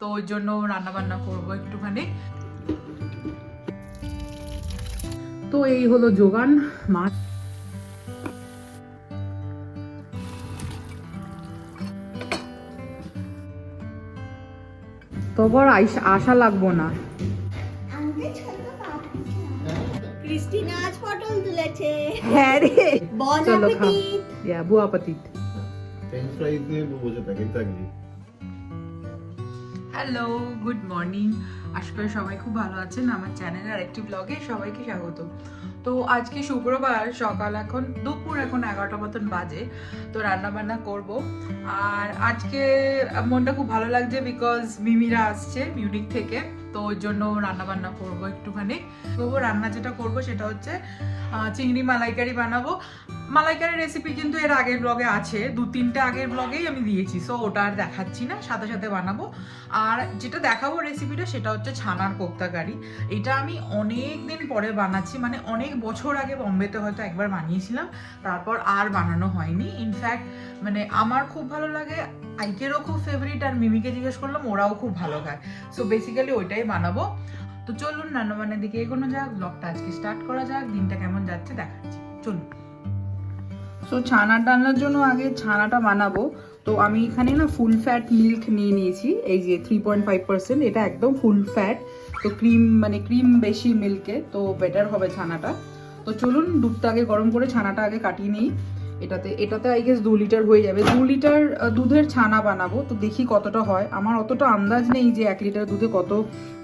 তো ওই জন্য রান্না বান্না করব একটুখানি। তো এই হলো যোগান মাছ। তবর আইস- আশা লাগবো না। ক্রিস্টিনা আজ পটল তুলেছে। হ্যাঁ রে। বন চলো ইয়া বুয়া পাতিত ফ্রেঞ্চ ফ্রাইজ দিয়ে বসে থাকে থাকবি। হ্যালো গুড মর্নিং আশা করি সবাই খুব ভালো আছেন। আমার চ্যানেলের আরেকটি ব্লগে সবাইকে স্বাগত। তো আজকে শুক্রবার, সকাল এখন, দুপুর এখন এগারোটা মতন বাজে। তো রান্না বান্না করব। আর আজকে মনটা খুব ভালো লাগছে বিকজ মিমিরা আসছে মিউনিক থেকে। তো ওই জন্য রান্না বান্না করব একটুখানি। তবু রান্না যেটা করব সেটা হচ্ছে চিংড়ি মালাইকারি বানাবো। মালাইকারি রেসিপি কিন্তু এর আগের ব্লগে আছে। দু তিনটে আগের ব্লগেই আমি দিয়েছি সো ওটা আর দেখাচ্ছি না, সাথে সাথে বানাবো। আর যেটা দেখাবো রেসিপিটা সেটা হচ্ছে ছানার কোপ্তা কারি। এটা আমি অনেক দিন পরে বানাচ্ছি মানে অনেক বছর আগে বম্বেতে হয়তো একবার বানিয়েছিলাম, তারপর আর বানানো হয়নি। ইনফ্যাক্ট মানে আমার খুব ভালো লাগে আইকেরও খুব ফেভারিট আর মিমিকে জিজ্ঞেস করলাম, ওরাও খুব ভালো খায়। সো বেসিক্যালি ওইটাই বানাবো। তো চলুন রান্নাবান্নার দিকে এগোনো যাক ব্লগটা আজকে স্টার্ট করা যাক, দিনটা কেমন যাচ্ছে দেখাচ্ছি। চলুন। সো ছানার ডালনার জন্য আগে ছানাটা বানাবো। তো আমি এখানে না ফুল ফ্যাট মিল্ক নিয়ে নিয়েছি, এই যে থ্রি পয়েন্ট ফাইভ পার্সেন্ট এটা একদম ফুল ফ্যাট তো ক্রিম মানে ক্রিম বেশি মিল্কে তো বেটার হবে ছানাটা। তো চলুন দুধটা আগে গরম করে ছানাটা আগে কাটিয়ে নিই। এটাতে এটাতে আই গেস দু লিটার হয়ে যাবে। দু লিটার দুধের ছানা বানাবো, তো দেখি কতটা হয়। আমার অতটা আন্দাজ নেই যে এক লিটার দুধে কত,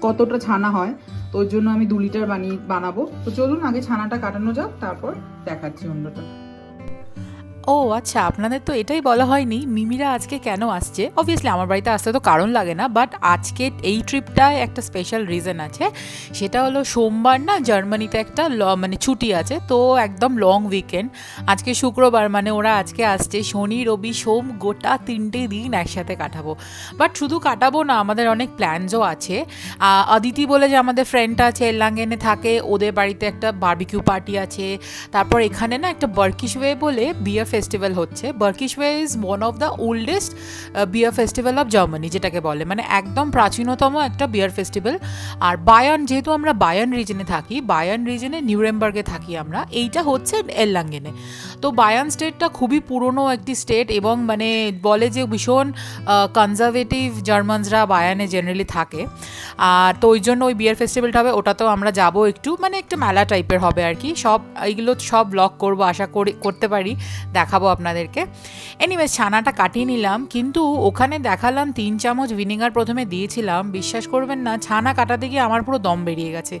কতটা ছানা হয়। তো ওই জন্য আমি দু লিটার বানিয়ে, বানাবো। তো চলুন আগে ছানাটা কাটানো যাক, তারপর দেখাচ্ছি অন্যটা। ও আচ্ছা আপনাদের তো এটাই বলা হয়নি, মিমিরা আজকে কেন আসছে? অবভিয়াসলি আমার বাড়িতে আসতে তো কারণ লাগে না বাট আজকে এই ট্রিপটায় একটা স্পেশাল রিজন আছে। সেটা হলো সোমবার না জার্মানিতে একটা ল মানে ছুটি আছে, তো একদম লং উইকেন্ড আজকে শুক্রবার মানে ওরা আজকে আসছে, শনি, রবি, সোম, গোটা তিনটে দিন একসাথে কাটাবো। বাট শুধু কাটাবো না, আমাদের অনেক প্ল্যানসও আছে। অদিতি বলে যে আমাদের ফ্রেন্ডটা আছে এল্লাঙ্গেনে থাকে, ওদের বাড়িতে একটা বার্বিকিউ পার্টি আছে। তারপর এখানে না একটা বার্কিশ ওয়ে বলে বিয়ার ফেস্টিভ্যাল হচ্ছে। Bergkirchweih is one of the oldest beer festival of Germany যেটাকে বলে। মানে একদম প্রাচীনতম একটা বিয়ার ফেস্টিভ্যাল আর বায়ান যেহেতু আমরা বায়ান রিজনে থাকি বায়ান রিজনে নিউরেমবার্গে থাকি আমরা, এইটা হচ্ছে এল্লাঙ্গেনে তো বায়ান স্টেটটা খুবই পুরনো একটি স্টেট এবং মানে বলে যে ভীষণ কনজারভেটিভ জার্মানসরা বায়ানে জেনারেলি থাকে। আর তো ওই জন্য ওই বিয়ার ফেস্টিভ্যালটা হবে, ওটাতেও আমরা যাব একটু মানে একটা মেলা টাইপের হবে আর কি। সব, এইগুলো সব ব্লগ করব, আশা করি, করতে পারি। দেখাবো আপনাদেরকে। এনিওয়ে ছানাটা কাটিয়ে নিলাম, কিন্তু ওখানে দেখালাম তিন চামচ ভিনেগার প্রথমে দিয়েছিলাম। বিশ্বাস করবেন না, ছানা কাটাতে গিয়ে আমার পুরো দম বেরিয়ে গেছে।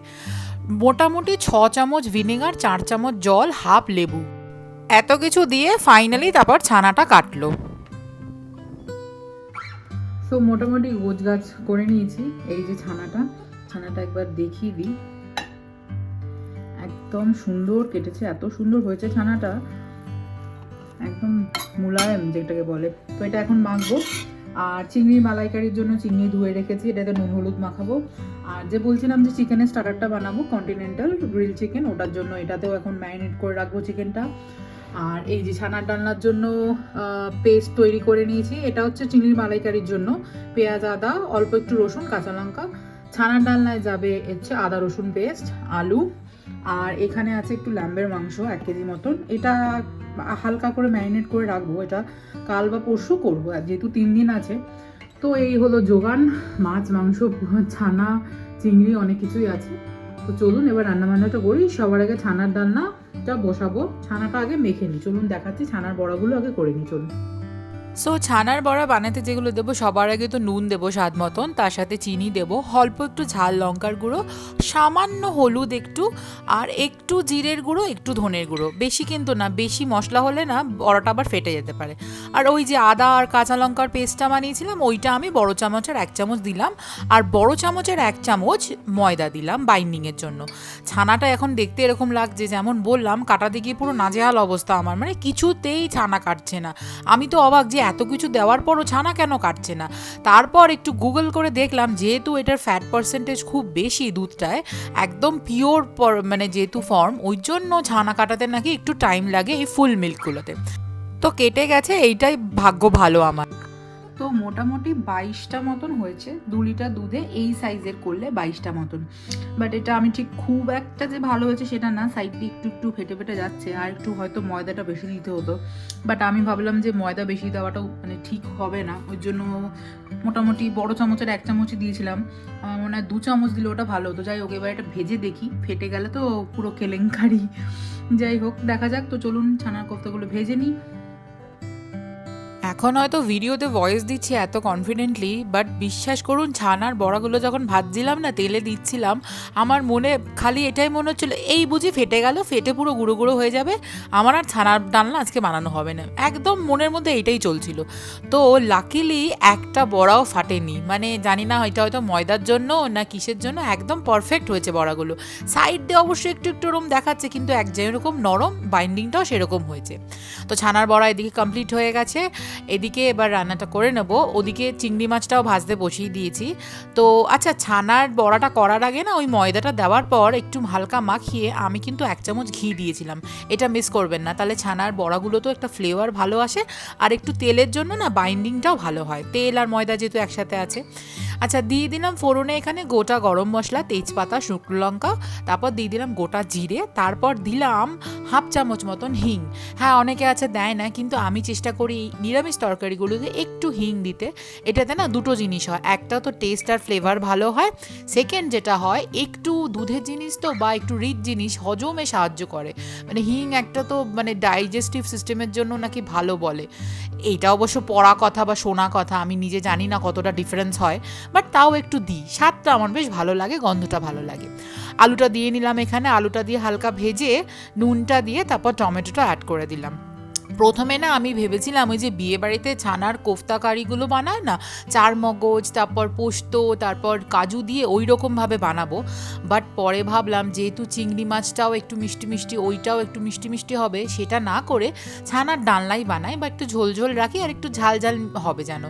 মোটামুটি ছ চামচ ভিনেগার, চার চামচ জল, হাফ লেবু। এত কিছু দিয়ে ফাইনালি তারপর ছানাটা কাটলো। সো মোটামুটি গোছ গাছ করে নিয়েছি, এই যে ছানাটা। ছানাটা একবার দেখিয়ে দিই। একদম সুন্দর কেটেছে, এত সুন্দর হয়েছে ছানাটা। একদম মুলায়ম যেটাকে বলে। তো এটা এখন মাখবো। আর চিংড়ি মালাইকারির জন্য চিংড়ি ধুয়ে রেখেছি, এটাতে নুন হলুদ মাখাবো। আর যে বলছিলাম যে চিকেনের স্টার্টারটা বানাবো কন্টিনেন্টাল গ্রিল চিকেন ওটার জন্য এটাতেও এখন ম্যারিনেট করে রাখব চিকেনটা। আর এই যে ছানার ডালনার জন্য পেস্ট তৈরি করে নিয়েছি। এটা হচ্ছে চিংড়ির মালাইকারির জন্য। পেঁয়াজ, আদা, অল্প একটু রসুন, কাঁচা লঙ্কা। ছানার ডালনায় যাবে হচ্ছে আদা, রসুন পেস্ট আলু। আর এখানে আছে একটু ল্যাম্বের মাংস, এক কেজি মতন। এটা হালকা করে ম্যারিনেট করে রাখব, এটা কাল বা পরশু করব, আর যেহেতু তিন দিন আছে। তো এই হলো যোগান, মাছ, মাংস, ছানা, চিংড়ি, অনেক কিছুই আছে। তো চলুন এবার রান্না বান্নাটা করি। সবার আগে ছানার ডান্নাটা বসাবো। ছানাটা আগে মেখে নিই। চলুন দেখাচ্ছি, ছানার বড়াগুলো আগে করে নিই, চলুন। সো ছানার বড়া বানাতে যেগুলো দেবো, সবার আগে তো নুন দেবো স্বাদ মতন, তার সাথে চিনি দেবো, অল্প একটু ঝাল লঙ্কার গুঁড়ো, সামান্য হলুদ একটু, আর একটু জিরের গুঁড়ো, একটু ধনের গুঁড়ো। বেশি কিন্তু না, বেশি মশলা হলে না, বড়াটা আবার ফেটে যেতে পারে। আর ওই যে আদা আর কাঁচা লঙ্কার পেস্টটা বানিয়েছিলাম, ওইটা আমি বড় চামচের এক চামচ দিলাম, আর বড় চামচের এক চামচ ময়দা দিলাম বাইন্ডিংয়ের জন্য। ছানাটা এখন দেখতে এরকম লাগছে যেমন বললাম কাটাতে গিয়ে পুরো নাজেহাল অবস্থা আমার মানে কিছুতেই ছানা কাটছে না। আমি তো অবাক যে এত কিছু দেওয়ার পরও ছানা কেন কাটছে না? তারপর একটু গুগল করে দেখলাম, যেহেতু এটার ফ্যাট পার্সেন্টেজ খুব বেশি দুধটায়, একদম পিওর মানে যেহেতু ফর্ম ওই জন্য ছানা কাটাতে নাকি একটু টাইম লাগে এই ফুল মিল্কগুলোতে তো কেটে গেছে, এইটাই ভাগ্য ভালো আমার। মোটামুটি বাইশটা মতন হয়েছে। দু লিটার দুধে এই সাইজের করলে বাইশটা মতন। বাট এটা আমি ঠিক খুব একটা যে ভালো হয়েছে সেটা না সাইড দিয়ে একটু একটু ফেটে ফেটে যাচ্ছে আর একটু হয়তো ময়দাটা বেশি দিতে হতো। বাট আমি ভাবলাম যে ময়দা বেশি দেওয়াটাও মানে ঠিক হবে না। ওই জন্য মোটামুটি বড় চামচের এক চামচই দিয়েছিলাম। আমার মনে হয় দু চামচ দিলে ওটা ভালো হতো। যাই হোক, এবার এটা ভেজে দেখি। ফেটে গেলে তো পুরো কেলেঙ্কারি। যাই হোক, দেখা যাক। তো চলুন ছানার কোফতাগুলো ভেজে নিই। এখন হয়তো ভিডিওতে ভয়েস দিচ্ছি এত কনফিডেন্টলি বাট বিশ্বাস করুন, ছানার বড়াগুলো যখন ভাজছিলাম না, তেলে দিচ্ছিলাম, আমার মনে খালি এটাই মনে হচ্ছিল, এই বুঝি ফেটে গেল, ফেটে পুরো গুঁড়ো গুঁড়ো হয়ে যাবে, আমার আর ছানার ডালনা আজকে বানানো হবে না। একদম মনের মধ্যে এটাই চলছিল। তো লাকিলি একটা বড়াও ফাটেনি মানে জানি না হয়তো হয়তো ময়দার জন্য না কিসের জন্য, একদম পারফেক্ট হয়েছে বড়াগুলো। সাইড দিয়ে অবশ্যই একটু একটু ওরম দেখাচ্ছে, কিন্তু এক যেরকম নরম বাইন্ডিংটাও সেরকম হয়েছে। তো ছানার বড়া এদিকে কমপ্লিট হয়ে গেছে। এদিকে এবার রান্নাটা করে নেব। ওদিকে চিংড়ি মাছটাও ভাজতে বসিয়ে দিয়েছি। তো আচ্ছা ছানার বড়াটা করার আগে না ওই ময়দাটা দেওয়ার পর একটু হালকা মাখিয়ে আমি কিন্তু এক চামচ ঘি দিয়েছিলাম। এটা মিস করবেন না। তাহলে ছানার বড়াগুলো তো একটা ফ্লেভার ভালো আসে। আর একটু তেলের জন্য না বাইন্ডিংটাও ভালো হয়। তেল আর ময়দা যেহেতু একসাথে আছে। আচ্ছা দিয়ে দিলাম ফোড়নে এখানে গোটা গরম মশলা, তেজপাতা, শুকনো লঙ্কা, তারপর দিয়ে দিলাম গোটা জিরে, তারপর দিলাম হাফ চামচ মতন হিং। হ্যাঁ অনেকে আছে দেয় না, কিন্তু আমি চেষ্টা করি নিরামিষ তরকারিগুলোতে একটু হিং দিতে। এটাতে না দুটো জিনিস হয়, একটা তো টেস্ট আর ফ্লেভার ভালো হয় সেকেন্ড যেটা হয়, একটু দুধের জিনিস তো বা একটু রিচ জিনিস হজমে সাহায্য করে। মানে হিং একটা তো মানে ডাইজেস্টিভ সিস্টেমের জন্য নাকি ভালো বলে। এইটা অবশ্য পড়া কথা বা শোনা কথা, আমি নিজে জানি না কতটা ডিফারেন্স হয় বাট তাও একটু দিই। স্বাদটা আমার বেশ ভালো লাগে, গন্ধটা ভালো লাগে। আলুটা দিয়ে নিলাম এখানে, আলুটা দিয়ে হালকা ভেজে নুনটা দিয়ে তারপর টমেটোটা অ্যাড করে দিলাম। প্রথমে না আমি ভেবেছিলাম ওই যে বিয়ে বাড়িতে ছানার কোফতা কারিগুলো বানায় না, চার মগজ, তারপর পোস্ত, তারপর কাজু দিয়ে ওই রকমভাবে বানাবো। বাট পরে ভাবলাম যেহেতু চিংড়ি মাছটাও একটু মিষ্টি মিষ্টি, ওইটাও একটু মিষ্টি মিষ্টি হবে, সেটা না করে ছানার ডালনাই বানাই, বা একটু ঝোল ঝোল রাখি আর একটু ঝাল ঝাল হবে যেন।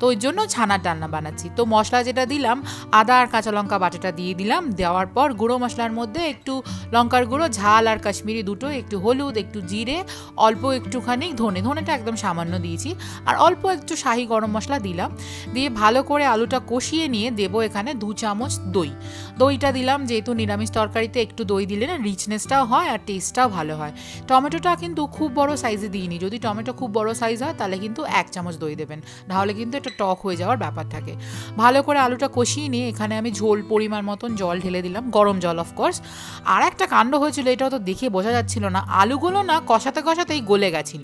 তো ওই জন্য ছানার ডালনা বানাচ্ছি। তো মশলা যেটা দিলাম, আদা আর কাঁচা লঙ্কা বাটাটা দিয়ে দিলাম, দেওয়ার পর গুঁড়ো মশলার মধ্যে একটু লঙ্কার গুঁড়ো, ঝাল আর কাশ্মীরি দুটো, একটু হলুদ, একটু জিরে, অল্প একটুখানি ধনে, ধনেটা একদম সামান্য দিয়েছি। আর অল্প একটু শাহি গরম মশলা দিলাম। দিয়ে ভালো করে আলুটা কষিয়ে নিয়ে দেবো এখানে দু চামচ দই। দইটা দিলাম, যেহেতু নিরামিষ তরকারিতে একটু দই দিলে না রিচনেসটাও হয় আর টেস্টটাও ভালো হয়। টমেটোটা কিন্তু খুব বড় সাইজে দিইনি। যদি টমেটো খুব বড় সাইজ হয়, তাহলে কিন্তু এক চামচ দই দেবেন। নাহলে কিন্তু এটা টক হয়ে যাওয়ার ব্যাপার থাকে। ভালো করে আলুটা কষিয়ে নিয়ে এখানে আমি ঝোল পরিমাণ মতন জল ঢেলে দিলাম, গরম জল অফকোর্স আর একটা কাণ্ড হয়েছিল, এটাও তো দেখে বোঝা যাচ্ছিল না। আলুগুলো না কষাতে, কষাতেই গলে গেছিল।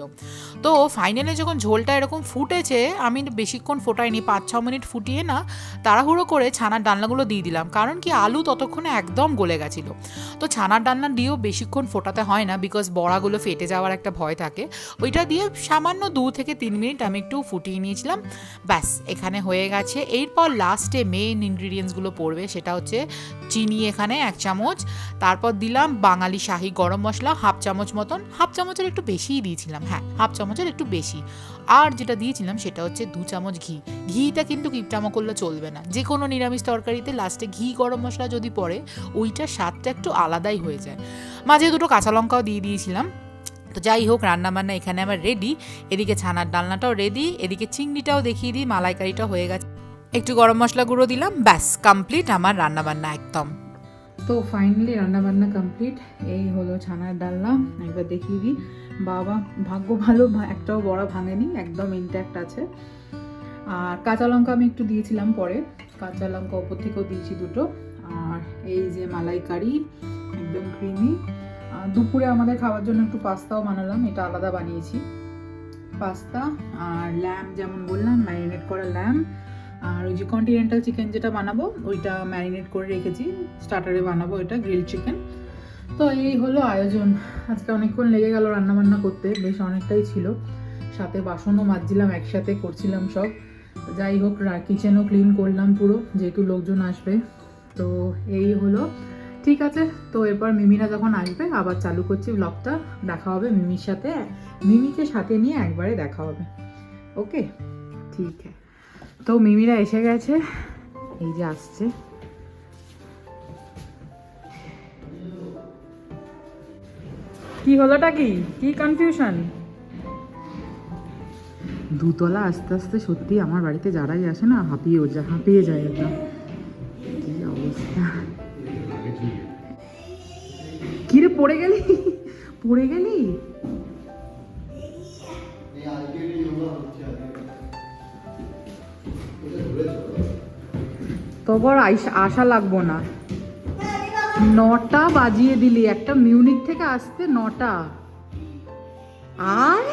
তো ফাইনালে যখন ঝোলটা এরকম ফুটেছে, আমি বেশিক্ষণ ফোটাইনি পাঁচ ছ মিনিট ফুটিয়ে না তাড়াহুড়ো করে ছানার ডালনাগুলো দিয়ে দিলাম। কারণ কি আলু ততক্ষণে একদম গলে গেছিল। তো ছানার ডালনা দিয়েও বেশিক্ষণ ফোটাতে হয় না বিকজ বড়াগুলো ফেটে যাওয়ার একটা ভয় থাকে। ওইটা দিয়ে সামান্য দু থেকে তিন মিনিট আমি একটু ফুটিয়ে নিয়েছিলাম। ব্যাস, এখানে হয়ে গেছে। এরপর লাস্টে মেইন ইনগ্রিডিয়েন্টসগুলো পড়বে, সেটা হচ্ছে চিনি এখানে এক চামচ। তারপর দিলাম বাঙালি শাহি গরম মশলা, হাফ চামচ মতন। হাফ চামচের একটু বেশিই দিয়েছিলাম। হ্যাঁ হাফ চামচের একটু বেশি। আর যেটা দিয়েছিলাম সেটা হচ্ছে দু চামচ ঘি। ঘিটা কিন্তু কিপটামো করলে চলবে না। যে কোনো নিরামিষ তরকারিতে লাস্টে ঘি গরম মশলা যদি পড়ে ওইটার স্বাদটা একটু আলাদাই হয়ে যায়। মাঝে দুটো কাঁচা লঙ্কাও দিয়ে দিয়েছিলাম। তো যাই হোক রান্না বান্না এখানে আমার রেডি এদিকে ছানার ডালনাটাও রেডি এদিকে চিংড়িটাও দেখিয়ে দিই, মালাইকারিটা হয়ে গেছে। একটু গরম মশলা গুঁড়ো দিলাম, ব্যাস কমপ্লিট আমার রান্না বান্না একদম। তো ফাইনালি রান্না বান্না কমপ্লিট এই হলো ছানার ডালনা, একবার দেখিয়ে দিই। বাবা, ভাগ্য ভালো একটাও বড়া ভাঙেনি, একদম ইনট্যাক্ট আছে। আর কাঁচা লঙ্কা আমি একটু দিয়েছিলাম পরে। কাঁচা লঙ্কা ওপর থেকেও দিয়েছি দুটো। আর এই যে মালাইকারি, একদম ক্রিমি দুপুরে আমাদের খাওয়ার জন্য একটু পাস্তাও বানালাম, এটা আলাদা বানিয়েছি। পাস্তা আর ল্যাম্প যেমন বললাম ম্যারিনেট করা ল্যাম্প আর ওই যে কন্টিনেন্টাল চিকেন যেটা বানাবো, ওইটা ম্যারিনেট করে রেখেছি। স্টার্টারে বানাবো এটা গ্রিল চিকেন তো এই হলো আয়োজন। আজকে অনেকক্ষণ লেগে গেল রান্নাবান্না করতে, বেশ অনেকটাই ছিল। সাথে বাসনও মাজছিলাম, একসাথে করছিলাম সব। যাই হোক কিচেনও ক্লিন করলাম পুরো, যেহেতু লোকজন আসবে। তো এই হলো, ঠিক আছে? তো এরপর মিমিরা যখন আসবে, আবার চালু করছি ব্লগটা দেখা হবে মিমির সাথে, মিমিকে সাথে নিয়ে একবারে দেখা হবে। ওকে? ঠিক তো মিমিরা এসে গেছে। এই যে আসছে। কি হলোটা কি? কি কনফিউশন দুতলা আস্তে আস্তে সত্যি আমার বাড়িতে যারাই আসে না, হাঁপিয়েও যায়, হাঁপিয়ে যায় একদম। কি অবস্থা? কিরে, পড়ে গেলি? পড়ে গেলি? আইস- আশা লাগবো না। নটা বাজিয়ে দিলি একটা মিউনিক থেকে আসতে নটা। আর?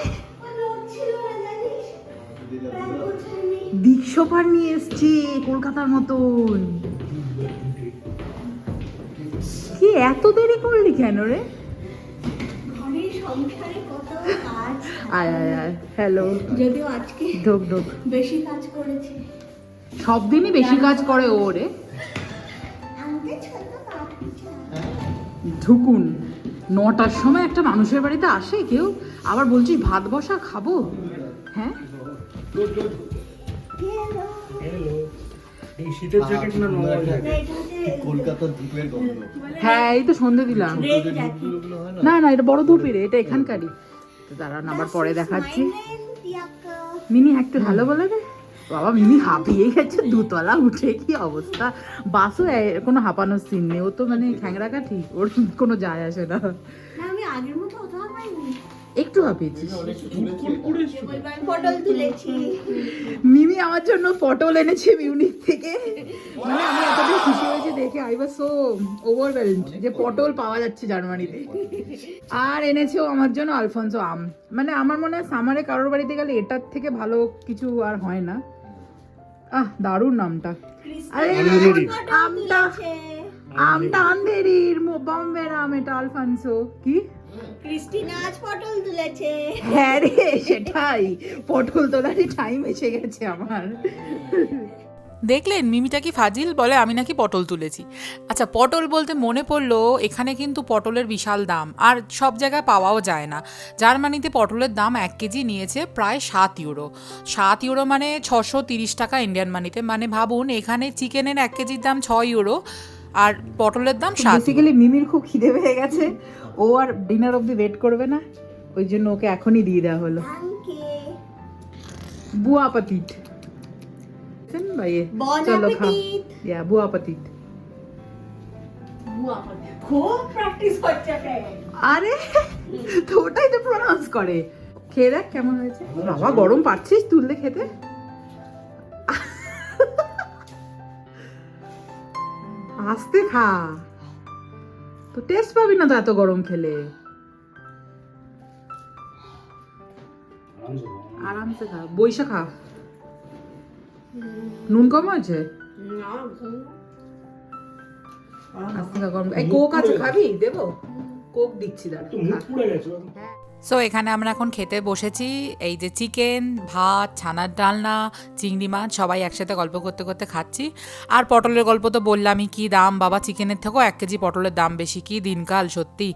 দীক্ষপার নিয়ে এসছি কলকাতার মতন। কি এত দেরি করলি কেন রে? আয় আয় আয় হ্যালো যদিও আজকে ঢোক ঢোক বেশি কাজ করেছে। সব দিনই বেশি কাজ করে ও রে। ঢুকুন। নটার সময় একটা মানুষের বাড়িতে আসে কেউ আবার বলছিস ভাত বসা খাব? হ্যাঁ? হ্যাঁ এই তো সন্ধে দিলাম। না? না এটা বড় ধুপিরে এটা এখানকারই। তো দাঁড়ান আবার পরে দেখাচ্ছি। মিনি একটু ভালো বলে রে বাবা মিমি হাঁপিয়ে গেছে দুতলা উঠে কি অবস্থা? বাসও কোনো হাঁপানোর সিন নেই। ও তো মানে খ্যাংরা কাঠি ওর কোনো যায় আসে না। আমি আগের মতো একটু হাঁপিয়েছিস? পটল তুলেছি। মিমি আমার জন্য পটল এনেছে মিউনিক থেকে। মানে আমি এতটাই খুশি হয়েছি দেখে আই ওয়াজ সো ওভারওয়েলড যে পটল পাওয়া যাচ্ছে জার্মানিতে। আর এনেছেও আমার জন্য আলফনসো আম। মানে আমার মনে হয় সামারে কারোর বাড়িতে গেলে এটার থেকে ভালো কিছু আর হয় না। আহ দারুণ নামটা। আরে আমটা আমটা আন্ধেরির বম্বের আম এটা আলফানসো। কি? ক্রিস্টিনা আজ পটল তুলেছে। হ্যাঁ রে সেটাই। পটল তোলারই টাইম এসে গেছে আমার। দেখলেন মিমিটা কি ফাজিল বলে আমি নাকি পটল তুলেছি। আচ্ছা পটল বলতে মনে পড়ল এখানে কিন্তু পটলের বিশাল দাম আর সব জায়গায় পাওয়াও যায় না। জার্মানিতে পটলের দাম এক কেজি নিয়েছে প্রায় সাত ইউরো। সাত ইউরো মানে ছশো তিরিশ টাকা ইন্ডিয়ান মানিতে। মানে ভাবুন এখানে চিকেনের এক কেজির দাম ছয় ইউরো আর পটলের দাম সাত বেসিক্যালি মিমির খুব খিদে পেয়ে গেছে। ও আর ডিনার অবধি ওয়েট করবে না ওই জন্য ওকে এখনই দিয়ে দেওয়া হলো। বুয়া Bon চলো appetit! ইয়া বুয়া পাতিট খুব প্র্যাকটিস হচ্ছে friend। আরে তো ওটাই তো প্রনাউন্স করে। খেয়ে দেখ কেমন হয়েছে। বাবা গরম পাচ্ছিস তুললে খেতে? আস্তে খা। তো টেস্ট পাবি না তো এত গরম খেলে। আরামসে খা। বইসা খা। নুন কম আছে? আস্তে গরম এই কোক আছে খাবি? দেবো? কোক দিচ্ছি দাঁড়া সো এখানে আমরা এখন খেতে বসেছি। এই যে চিকেন, ভাত, ছানার ডালনা, চিংড়ি মাছ, সবাই একসাথে গল্প করতে করতে খাচ্ছি। আর পটলের গল্প তো বললামই, কি দাম? বাবা, চিকেনের থেকেও এক কেজি পটলের দাম বেশি, কি দিনকাল, সত্যি।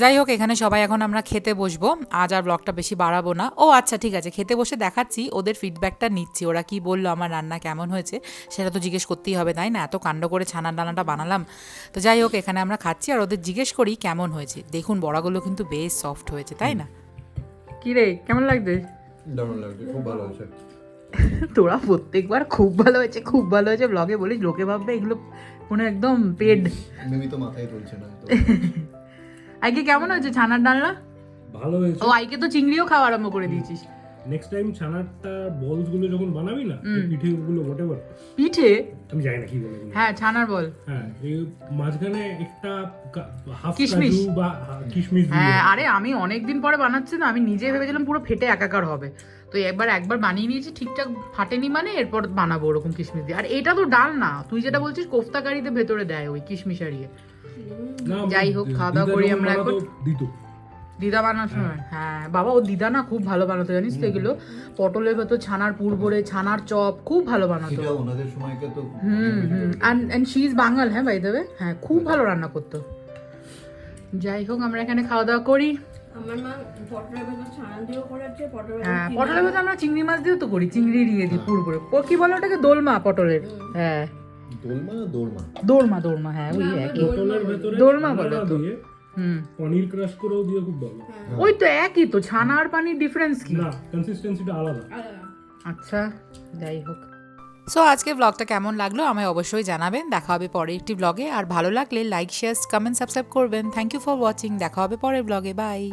যাই হোক, এখানে সবাই এখন আমরা খেতে বসবো। আজ আর ব্লগটা বেশি বাড়াবো না। ও আচ্ছা ঠিক আছে, খেতে বসে দেখাচ্ছি, ওদের ফিডব্যাকটা নিচ্ছি। ওরা কি বলল, আমার রান্না কেমন হয়েছে, সেটা তো জিজ্ঞেস করতেই হবে, তাই না? এত কাণ্ড করে ছানার ডালনাটা বানালাম। তো যাই হোক, এখানে আমরা খাচ্ছি, আর ওদের জিজ্ঞেস করি, কেমন হয়েছে? দেখুন, বড়াগুলো কিন্তু বেশ সফট হয়েছে, তাই না? কি রে কেমন লাগছে? দারুণ লাগছে খুব ভালো হয়েছে। তোরা প্রত্যেকবার খুব ভালো হয়েছে খুব ভালো হয়েছে। ব্লগে বলিস লোকে ভাববে এগুলো কোনো একদম পেড মিমি তো মাথায় তুলছে না তো আইকে কেমন হয়েছে ছানার ডালনা? ভালো হয়েছে। ও আইকে তো চিংড়িও খাওয়া আরম্ভ করে দিয়েছিস। নেক্সট টাইম ছানারটা বলসগুলো যখন বানাবি না পিঠে গুলো হোয়াটএভার পিঠে? আমি জানি না কি বলে হ্যাঁ ছানার বল হ্যাঁ এই মাঝখানে একটা হাফ কিশমিশ। কাজু বা কিশমিশ হ্যাঁ আরে আমি অনেক দিন পরে বানাচ্ছি না আমি নিজে ভেবেছিলাম পুরো ফেটে একাকার হবে। তো একবার একবার বানিয়ে নিয়েছি ঠিকঠাক ফাটেনি মানে এরপর বানাবো ওরকম কিশমিশ দিয়ে। আর এটা তো ডাল না তুই যেটা বলছিস কোফতা কারিতে ভেতরে দেয় ওই কিশমিশ না, যাই হোক, খাওয়া দাওয়া করি আমরা এখন। দিদা বানানোর সময়? হ্যাঁ। বাবা ও দিদা না খুব ভালো বানাতো জানিস তো এগুলো? পটলের ভেতর ছানার পুর ভরে ছানার চপ খুব ভালো বানাতো। ওনাদের সময়কে তো hmm hmm and she is Bangal হ্যাঁ বাই দেবে হ্যাঁ খুব ভালো রান্না করতো। যাই হোক আমরা এখানে খাওয়া দাওয়া করি। পটলের ভেতর ছানা দিয়েও করেছে পটলের হ্যাঁ পটলের ভেতর আমরা চিংড়ি মাছ দিয়েও তো করি চিংড়ি দিয়ে দিই পুরো করে ও কি বলে ওটাকে? দোলমা পটলের। হ্যাঁ। দোলমা দোলমা দোলমা দোলমা হ্যাঁ ওই একই। দোলমা বলে। তো। হুম। পনির ক্রাশ করেও দিয়ে খুব ভালো। ওই তো একই তো ছানা আর পানির ডিফারেন্স কি? না কনসিস্টেন্সিটা আলাদা। আচ্ছা যাই হোক। সো আজকে ব্লগটা কেমন লাগল আমায় অবশ্যই জানাবেন। দেখা হবে পরে একটি ব্লগে আর ভালো লাগলে লাইক শেয়ার কমেন্ট সাবস্ক্রাইব করবেন। থ্যাংক ইউ ফর ওয়াচিং দেখা হবে পরের ব্লগে বাই